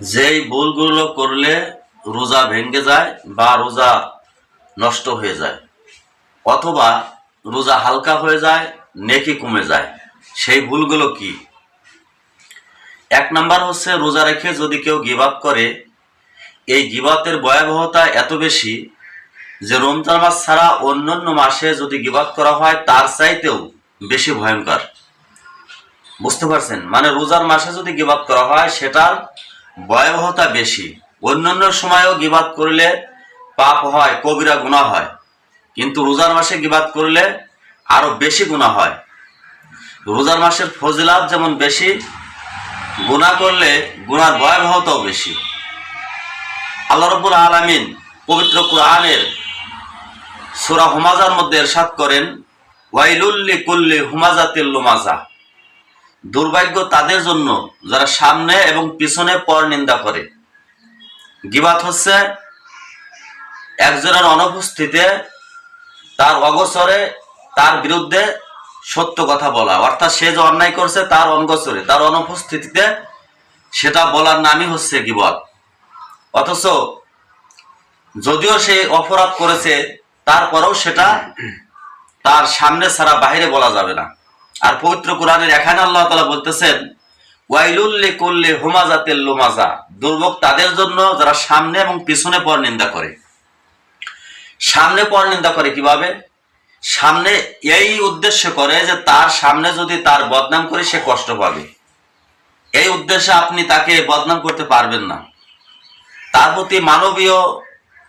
যেই ভুলগুলো করলে রোজা ভেঙে যায় বা রোজা নষ্ট হয়ে যায়, অথবা রোজা হালকা হয়ে যায়, নেকি কমে যায়, সেই ভুলগুলো কি? এক নাম্বার হচ্ছে রোজা রেখে যদি কেউ গিবাত করে, এই গিবাতের ভয়াবহতা এত বেশি যে রমজান মাস ছাড়া অন্যান্য মাসে যদি গিবাত করা হয়, তার চাইতেও বেশি ভয়ঙ্কর। বুঝতে পারছেন? মানে রোজার মাসে যদি গিবাত করা হয়, সেটার ভয়াবহতা বেশি। অন্যান্য সময়ও গিবাদ করলে পাপ হয়, কবিরা গুণা হয়। কিন্তু রোজার মাসে গিবাদ করলে আরও বেশি গুণা হয়। রোজার মাসের ফজিলাত যেমন বেশি গুণা করলে গুণার ভয়াবহতাও বেশি। আল্লাহ রব্বুল আলামিন পবিত্র কোরআনের সূরা হুমাজার মধ্যে এরশাদ করেন ওয়াইলুল্লি কুল্লি হুমাজাতিল লুমাজা। দুর্ভাগ্য তাদের জন্য যারা সামনে এবং পিছনে পর নিন্দা করে। গিবাত হচ্ছে একজনের অনুপস্থিতিতে তার অগসরে তার বিরুদ্ধে সত্য কথা বলা। অর্থাৎ সে যে অন্যায় করছে তার অনগসরে তার অনুপস্থিতিতে সেটা বলার নামই হচ্ছে গিবত। অথচ যদিও সে অপরাধ করেছে, তারপরেও সেটা তার সামনে ছাড়া বাইরে বলা যাবে না। আর পবিত্র কোরআনের এখানে আল্লাহ তালা বলতেছেন ওয়াইলুল্লি কুল্লি হুমাজাতিল লুমাজা। দুর্ভোগ তাদের জন্য যারা সামনে এবং পিছনে পর নিন্দা করে। সামনে পর নিন্দা করে কীভাবে? সামনে এই উদ্দেশ্য করে যে তার সামনে যদি তার বদনাম করে সে কষ্ট পাবে। এই উদ্দেশ্যে আপনি তাকে বদনাম করতে পারবেন না। তার প্রতি মানবীয়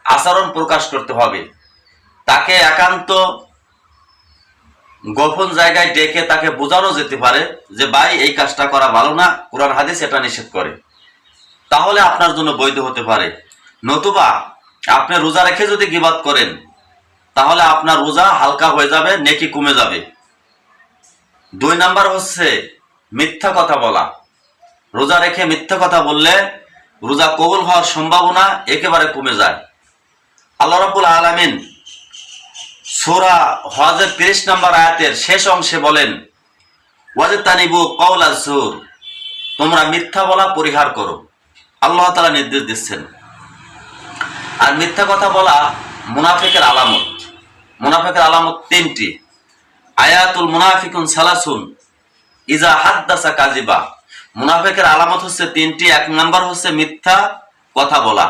আচরণ প্রকাশ করতে হবে। তাকে একান্ত গোপন জায়গায় ডেকে তাকে বোঝানো যেতে পারে যে, ভাই, এই কাজটা করা ভালো না। কোরআন হাদিস এটা নিষেধ করে। তাহলে আপনার জন্য বৈধ হতে পারে। নতুবা আপনি রোজা রেখে যদি গিবাদ করেন, তাহলে আপনার রোজা হালকা হয়ে যাবে, নেকি কমে যাবে। দুই নাম্বার হচ্ছে মিথ্যা কথা বলা। রোজা রেখে মিথ্যা কথা বললে রোজা কবুল হওয়ার সম্ভাবনা একেবারে কমে যায়। আল্লাহ রাব্বুল আলামিন সূরা হজের 30 নম্বর আয়াতের শেষ অংশে বলেন, ওয়াজতানিবু কওলা জুর তোমরা মিথ্যা বলা পরিহার করো। আল্লাহ তালা নির্দেশ দিচ্ছেন। আর মিথ্যা কথা বলা মুনাফিকের আলামত। মুনাফিকের আলামত তিনটি। আয়াতুল মুনাফিকুন সালাসুন, ইজা হাদ্দাসা কাজিবা মুনাফিকের আলামত হচ্ছে তিনটি। এক নম্বর হচ্ছে মিথ্যা কথা বলা।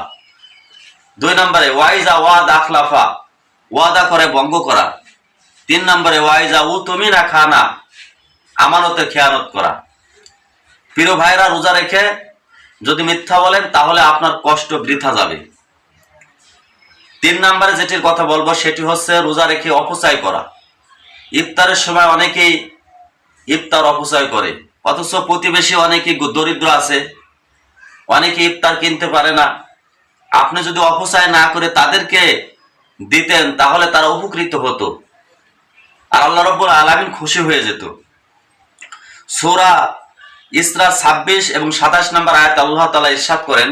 দুই নম্বরে ওয়াইজা ওয়াদ আখলাফা ওয়াদা করে ভঙ্গ করা। তিন নম্বরে ওয়াইজা উ তুমি না খানা, আমানতে খেয়ানত করা। প্রিয় ভাইরা, রোজা রেখে যদি মিথ্যা বলেন, তাহলে আপনার কষ্ট বৃথা যাবে। তিন নম্বরে যেটির কথা বলব, সেটি হচ্ছে রোজা রেখে অপচয় করা। ইফতারের সময় অনেকেই ইফতার অপচয় করে, অথচ প্রতিবেশী অনেকেই দরিদ্র আছে, অনেকে ইফতার কিনতে পারে না। আপনি যদি অপচয় না করে তাদেরকে দিতেন, তাহলে তারা উপকৃত হতো। আর আল্লাহ রব্বুল আলামিন খুশি হয়ে যেত। সূরা ইসরা 26 এবং 27 নম্বর আয়াত আল্লাহ তাআলা ইরশাদ করেন,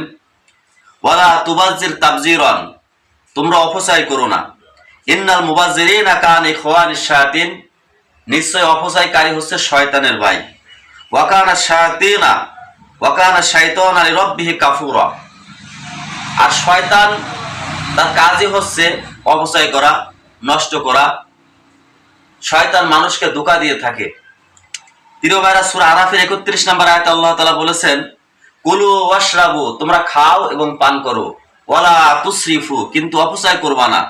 ওয়ালা তুবাজ্জির তাবজিরান তোমরা অপচয় করো না। ইন্নাল মুবাজ্জিরিনা কান ইখওয়ানিশ শায়াতিন নিশ্চয় অপচয়কারী হচ্ছে শয়তানের ভাই। ওয়াকানা শায়াতিনা ওয়াকানা শাইতানা লিরাব্বিহি কাফুরা আর শয়তান তার কাজই হচ্ছে অপচয় করা, নষ্ট করা, শয়তান মানুষকে ধোকা দিয়ে থাকে। প্রিয় ভাইরা সূরা আরাফের 31 নম্বর আয়াতে আল্লাহ তালা বলেছেন, কুলু ওয়াশরাবু, তোমরা খাও এবং পান করো। ওয়ালা তুসরিফু, কিন্তু অপচয় করবা না।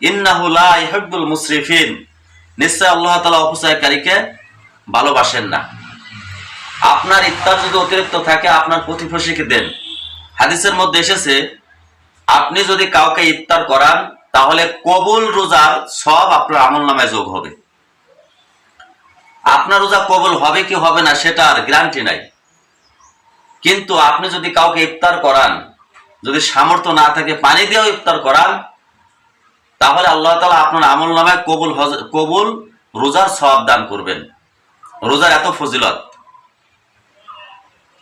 ইন্নাহু লা ইউহিব্বুল মুসরিফিন। নিশ্চয় আল্লাহ তালা অপচয়কারীকে ভালোবাসেন না। আপনার ইফতার যদি অতিরিক্ত থাকে, আপনার প্রতিবেশীকে দেন। হাদিসের মধ্যে এসেছে, আপনি যদি কাউকে ইফতার করান তাহলে কবুল রোজার সব আপনার আমল নামায় যোগ হবে। আপনার রোজা কবুল হবে কি হবে না সেটা আর গ্যারান্টি নাই। কিন্তু আপনি যদি কাউকে ইফতার করান, যদি সামর্থ্য না থাকে, পানি দিয়েও ইফতার করান, তাহলে আল্লাহ তালা আপনার আমল নামায় কবুল কবুল রোজার সব দান করবেন। রোজার এত ফজিলত।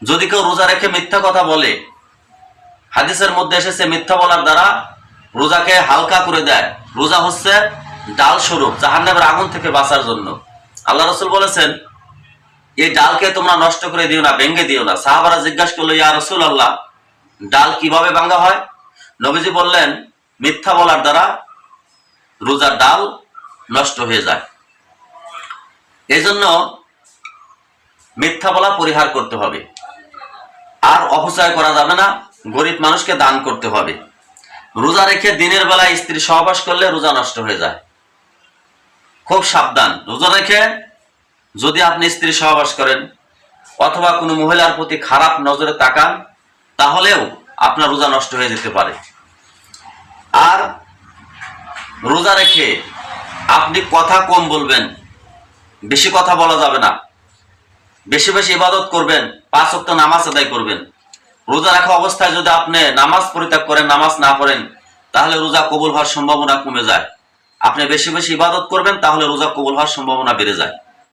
যদি কেউ রোজা রেখে মিথ্যা কথা বলে, হাদিসের মধ্যে এসেছে মিথ্যা বলার দ্বারা রোজাকে হালকা করে দেয়। রোজা হচ্ছে ডাল স্বরূপ, জাহান্নামের আগুন থেকে বাঁচার জন্য। আল্লাহ রসুল বলেছেন, এই ডালকে তোমরা নষ্ট করে দিও না, ভেঙে দিও না। সাহাবারা জিজ্ঞাসা করল, ইয়া রসুল আল্লাহ ডাল কীভাবে ভাঙ্গা হয়? নবীজি বললেন, মিথ্যা বলার দ্বারা রোজার ডাল নষ্ট হয়ে যায়। এই জন্য মিথ্যা বলা পরিহার করতে হবে। আর অপচয় করা যাবে না, গরিব মানুষকে দান করতে হবে। রোজা রেখে দিনের বেলায় স্ত্রী সহবাস করলে রোজা নষ্ট হয়ে যায়। খুব সাবধান। রোজা রেখে যদি আপনি স্ত্রী সহবাস করেন অথবা কোনো মহিলার প্রতি খারাপ নজরে তাকান, তাহলেও আপনার রোজা নষ্ট হয়ে যেতে পারে। আর রোজা রেখে আপনি কথা কম বলবেন, বেশি কথা বলা যাবে না। বেশি বেশি ইবাদত করবেন, পাঁচ ওয়াক্ত নামাজ আদায় করবেন। রোজা রাখা অবস্থায় যদি আপনি নামাজ পরিত্যাগ করেন, নামাজ না পড়েন, তাহলে রোজা কবুল হওয়ার সম্ভাবনা কমে যায়। আপনি বেশি বেশি ইবাদত করবেন, তাহলে রোজা কবুল হওয়ার সম্ভাবনা বেড়ে যায়।